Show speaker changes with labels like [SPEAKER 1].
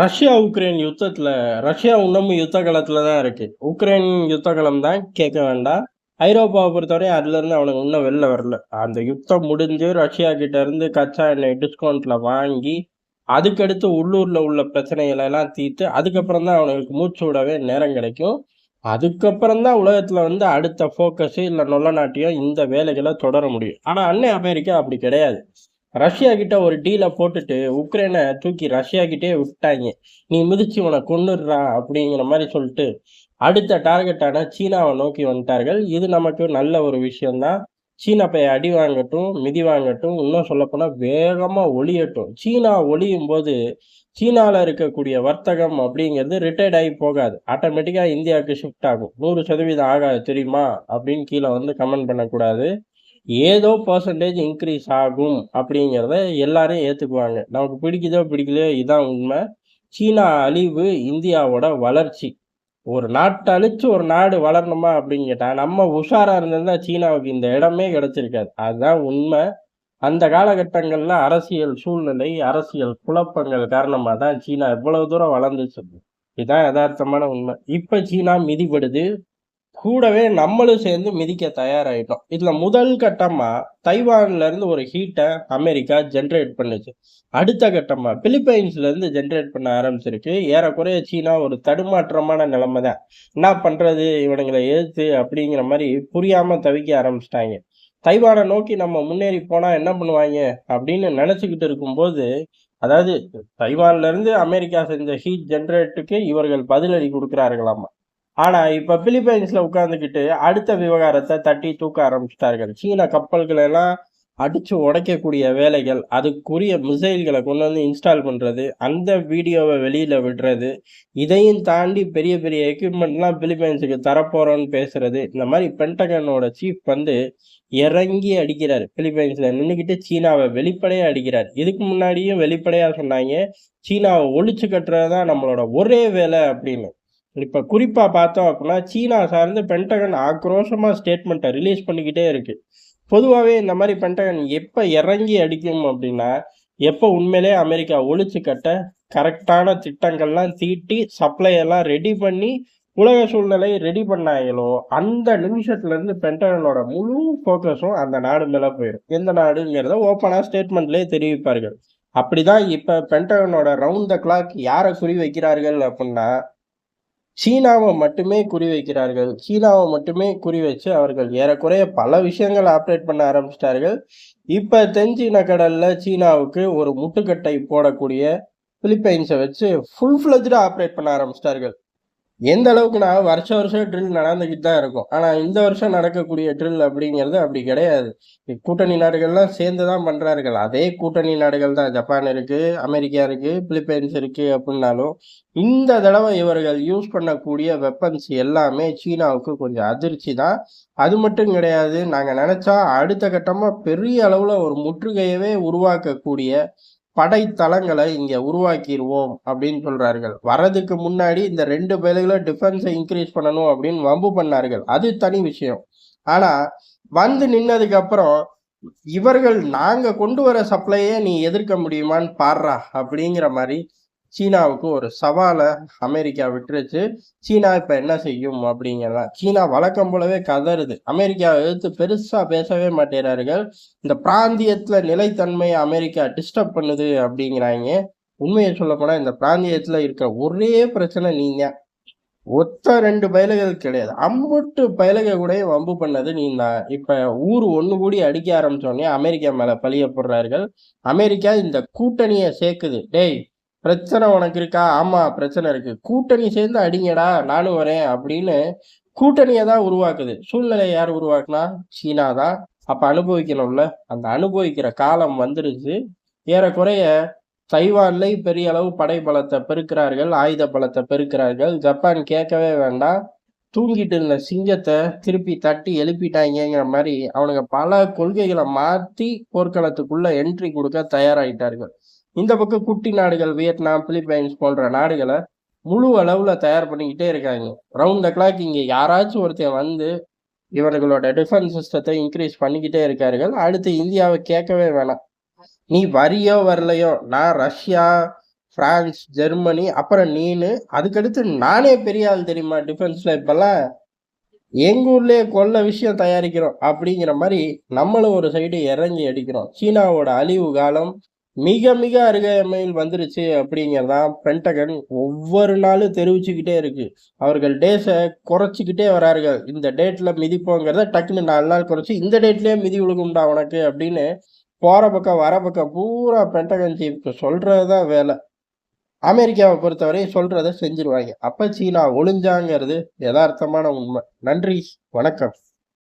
[SPEAKER 1] Russia Ukraine யுத்தத்தில் Russia இன்னமும் யுத்த காலத்தில் தான் இருக்குது உக்ரைன் யுத்த காலம் தான் கேட்க வேண்டாம். ஐரோப்பாவை பொறுத்தவரை அதுலேருந்து அவனுக்கு இன்னும் வெளில வரல. அந்த யுத்தம் முடிஞ்சு ரஷ்யா கிட்டேருந்து கச்சா எண்ணெய் டிஸ்கவுண்ட்டில் வாங்கி அதுக்கடுத்து உள்ளூரில் உள்ள பிரச்சனைகளை எல்லாம் தீர்த்து அதுக்கப்புறம் தான் அவனுக்கு மூச்சு விடவே நேரம் கிடைக்கும். அதுக்கப்புறம் தான் உலகத்தில் வந்து அடுத்த ஃபோக்கஸு இல்லை நொல்ல நாட்டியம் இந்த வேலைகளை தொடர முடியும். ஆனால் அன்னை அமெரிக்கா அப்படி கிடையாது. ரஷ்யா கிட்ட ஒரு டீலை போட்டுட்டு உக்ரைனை தூக்கி ரஷ்யா கிட்டே விட்டாங்க. நீ மிதிச்சு உன கொண்டுடுறா அப்படிங்கிற மாதிரி சொல்லிட்டு அடுத்த டார்கெட்டான சீனாவை நோக்கி வந்துட்டார்கள். இது நமக்கு நல்ல ஒரு விஷயம்தான். சீனா பைய அடி வாங்கட்டும் மிதி வாங்கட்டும் இன்னும் சொல்லப்போனால் வேகமாக ஒளியட்டும் சீனா ஒளியும் போது சீனாவில் இருக்கக்கூடிய வர்த்தகம் அப்படிங்கிறது ரிட்டையர்ட் ஆகி போகாது. ஆட்டோமேட்டிக்காக இந்தியாவுக்கு ஷிஃப்ட் ஆகும். நூறு சதவீதம் ஆகாது தெரியுமா? அப்படின்னு கீழே வந்து கமெண்ட் பண்ணக்கூடாது. ஏதோ பர்சன்டேஜ் இன்க்ரீஸ் ஆகும் அப்படிங்கிறத எல்லாரும் ஏற்றுக்குவாங்க நமக்கு பிடிக்குதோ பிடிக்கலையோ இதுதான் உண்மை. சீனா அழிவு இந்தியாவோட வளர்ச்சி. ஒரு நாட்டை அழிச்சு ஒரு நாடு வளரணுமா அப்படின்னு கேட்டால் நம்ம உஷாராக இருந்திருந்தால் சீனாவுக்கு இந்த இடமே கிடச்சிருக்காது. அதுதான் உண்மை. அந்த காலகட்டங்களில் அரசியல் சூழ்நிலை அரசியல் குழப்பங்கள் காரணமாக தான் சீனா எவ்வளவு தூரம் வளர்ந்துச்சு. இதுதான் யதார்த்தமான உண்மை. இப்போ சீனா மிதிப்படுது கூடவே நம்மளும் சேர்ந்து மிதிக்க தயாராகிட்டோம் இதில் முதல் கட்டமாக தைவான்ல இருந்து ஒரு ஹீட்டை அமெரிக்கா ஜென்ரேட் பண்ணுச்சு. அடுத்த கட்டமாக பிலிப்பைன்ஸ்லேருந்து ஜென்ரேட் பண்ண ஆரம்பிச்சிருக்கு. ஏறக்குறைய சீனா ஒரு தடுமாற்றமான நிலைமை தான். என்ன பண்றது? இவனுங்களை எதிர்த்து அப்படிங்கிற மாதிரி புரியாமல் தவிக்க ஆரம்பிச்சிட்டாங்க. தைவானை நோக்கி நம்ம முன்னேறி போனால் என்ன பண்ணுவாங்க? அப்படின்னு நினச்சிக்கிட்டு இருக்கும்போது அதாவது தைவான்ல இருந்து அமெரிக்கா செஞ்ச ஹீட் ஜென்ரேட்டுக்கு இவர்கள் பதிலடி கொடுக்கிறார்களாமா? ஆனா இப்ப பிலிப்பைன்ஸ்ல உட்காந்துக்கிட்டு அடுத்த விவகாரத்தை தட்டி தூக்க ஆரம்பிச்சிட்டார்கள். சீன கப்பல்கள் எல்லாம் அடிச்சு உடைக்கக்கூடிய வேலைகள் அதுக்குரிய மிசைல்களை கொண்டு வந்து இன்ஸ்டால் பண்றது அந்த வீடியோவை வெளியில விடுறது இதையும் தாண்டி பெரிய பெரிய எக்யூப்மெண்ட்லாம் பிலிப்பைன்ஸுக்கு தரப்போறோம்னு பேசுறது இந்த மாதிரி பென்டகனோட சீஃப் வந்து இறங்கி அடிக்கிறார். பிலிப்பைன்ஸ்ல நின்றுக்கிட்டு சீனாவை வெளிப்படையா அடிக்கிறார். இதுக்கு முன்னாடியும் வெளிப்படையா சொன்னாங்க சீனாவை ஒழிச்சு கட்டுறதுதான் நம்மளோட ஒரே வேலை அப்படின்னு. இப்போ குறிப்பாக பார்த்தோம் அப்படின்னா சீனா சார்ந்து பென்டகன் ஆக்ரோஷமாக ஸ்டேட்மெண்ட்டை ரிலீஸ் பண்ணிக்கிட்டே இருக்குது பொதுவாகவே இந்த மாதிரி பென்டகன் எப்போ இறங்கி அடிக்கும் அப்படின்னா எப்போ உண்மையிலே அமெரிக்கா ஒழிச்சு கட்ட கரெக்டான திட்டங்கள்லாம் தீட்டி சப்ளையெல்லாம் ரெடி பண்ணி உலக சூழ்நிலையை ரெடி பண்ணாங்களோ அந்த நிமிஷத்துலேருந்து பென்டகனோட முழு ஃபோக்கஸும் அந்த நாடு மேலே போயிடும் எந்த நாடுங்கிறத ஓப்பனாக ஸ்டேட்மெண்ட்லேயே தெரிவிப்பார்கள். அப்படிதான் இப்போ பென்டகனோட ரவுண்ட் த கிளாக் யாரை குறி வைக்கிறார்கள் அப்படின்னா சீனாவை மட்டுமே குறி வைக்கிறார்கள் சீனாவை மட்டுமே குறி வச்சு அவர்கள் ஏறக்குறைய பல விஷயங்கள் ஆப்ரேட் பண்ண ஆரம்பிச்சிட்டார்கள். இப்போ தென்சீன கடலில் சீனாவுக்கு ஒரு முட்டுக்கட்டை போடக்கூடிய பிலிப்பைன்ஸை வச்சு ஃபுல் ஃப்ளஜ்டாக ஆப்ரேட் பண்ண ஆரம்பிச்சிட்டார்கள். எந்த அளவுக்குனா வருஷ வருஷம் ட்ரில் நடந்துக்கிட்டு தான் இருக்கும். ஆனால் இந்த வருஷம் நடக்கக்கூடிய ட்ரில் அப்படிங்கிறது அப்படி கிடையாது. கூட்டணி நாடுகள்லாம் சேர்ந்து தான் பண்ணுறார்கள் அதே கூட்டணி நாடுகள் தான். ஜப்பான் இருக்குது அமெரிக்கா இருக்குது பிலிப்பைன்ஸ் இருக்குது அப்படின்னாலும் இந்த தடவை இவர்கள் யூஸ் பண்ணக்கூடிய வெப்பன்ஸ் எல்லாமே சீனாவுக்கு கொஞ்சம் அதிர்ச்சி தான். அது மட்டும் கிடையாது. நாங்கள் நினச்சா அடுத்த கட்டமாக பெரிய அளவில் ஒரு முற்றுகையவே உருவாக்கக்கூடிய படைத்தளங்களை இங்கே உருவாக்கிடுவோம் அப்படின்னு சொல்கிறார்கள் வரதுக்கு முன்னாடி இந்த ரெண்டு பேருகளை டிஃபென்ஸை இன்க்ரீஸ் பண்ணணும் அப்படின்னு வம்பு பண்ணார்கள். அது தனி விஷயம். ஆனால் வந்து நின்னதுக்கப்புறம் இவர்கள் நாங்கள் கொண்டு வர சப்ளையே நீ எதிர்க்க முடியுமான்னு பாடுறா அப்படிங்கிற மாதிரி சீனாவுக்கு ஒரு சவாலை அமெரிக்கா விட்டுருச்சு. சீனா இப்போ என்ன செய்யும் அப்படிங்கிறதான். சீனா வழக்கம் போலவே கதறுது. அமெரிக்காவை எதிர்த்து பெருசாக பேசவே மாட்டேறார்கள். இந்த பிராந்தியத்தில் நிலைத்தன்மையை அமெரிக்கா டிஸ்டர்ப் பண்ணுது அப்படிங்கிறாங்க. உண்மையை சொல்ல இந்த பிராந்தியத்தில் இருக்க ஒரே பிரச்சனை நீங்கள் ஒத்த ரெண்டு பயலுகள் கிடையாது. அம்புட்டு பயலுக கூட வம்பு பண்ணது நீ தான் இப்போ ஊர் ஒன்று கூடி அடிக்க ஆரம்பிச்சோடனே அமெரிக்கா மேலே பழிய போடுறார்கள் அமெரிக்கா இந்த கூட்டணியை சேர்க்குது. டேய் பிரச்சனை உனக்கு இருக்கா? ஆமா பிரச்சனை இருக்கு. கூட்டணி சேர்ந்து அடிங்கடா நானும் வரேன் அப்படின்னு கூட்டணியை தான் உருவாக்குது. சூழ்நிலை யார் உருவாக்குனா? சீனா தான் அப்போ அனுபவிக்கணும்ல. அந்த அனுபவிக்கிற காலம் வந்துருச்சு. ஏறக்குறைய தைவான்லேயும் பெரிய அளவு படை பலத்தை பெருக்கிறார்கள் ஆயுத பலத்தை பெருக்கிறார்கள். ஜப்பான் கேட்கவே வேண்டாம். தூங்கிட்டு இருந்த சிங்கத்தை திருப்பி தட்டி எழுப்பிட்டாங்கிற மாதிரி அவனுங்க பல கொள்கைகளை மாற்றி போர்க்களத்துக்குள்ள என்ட்ரி கொடுக்க தயாராகிட்டார்கள் இந்த பக்கம் குட்டி நாடுகள் வியட்நாம் பிலிப்பைன்ஸ் போன்ற நாடுகளை முழு அளவில் தயார் பண்ணிக்கிட்டே இருக்காங்க. ரவுண்ட் த கிளாக் இங்கே யாராச்சும் ஒருத்தன் வந்து இவர்களோட டிஃபென்ஸ் சிஸ்டத்தை இன்க்ரீஸ் பண்ணிக்கிட்டே இருக்கார்கள். அடுத்து இந்தியாவை கேட்கவே வேணாம். நீ வரியோ வரலையோ நான் ரஷ்யா பிரான்ஸ் ஜெர்மனி அப்புறம் நீனு அதுக்கடுத்து நானே பெரிய ஆள் தெரியுமா டிஃபென்ஸில் இப்போல்லாம்? எங்கள் ஊர்லேயே கொள்ள விஷயம் தயாரிக்கிறோம் அப்படிங்கிற மாதிரி நம்மளும் ஒரு சைடு இறங்கி அடிக்கிறோம். சீனாவோட அழிவு காலம் மிக மிக அருகாமையில் வந்துருச்சு அப்படிங்கிறதான் பென்டகன் ஒவ்வொரு நாளும் தெரிவிச்சுக்கிட்டே இருக்கு. அவர்கள் டேஸை குறைச்சிக்கிட்டே வரார்கள். இந்த டேட்ல மிதிப்போங்கிறத டக்குன்னு நாலு நாள் குறைச்சி இந்த டேட்லயே மிதி விழுகும்டா உனக்கு அப்படின்னு போற பக்கம் வர பக்கம் பூரா பென்டகன் சீஃப்க்கு சொல்றதுதான் வேலை. அமெரிக்காவை பொறுத்தவரை சொல்றதை செஞ்சிருவாங்க. அப்ப சீனா ஒளிஞ்சாங்கிறது யதார்த்தமான உண்மை. நன்றி. வணக்கம்.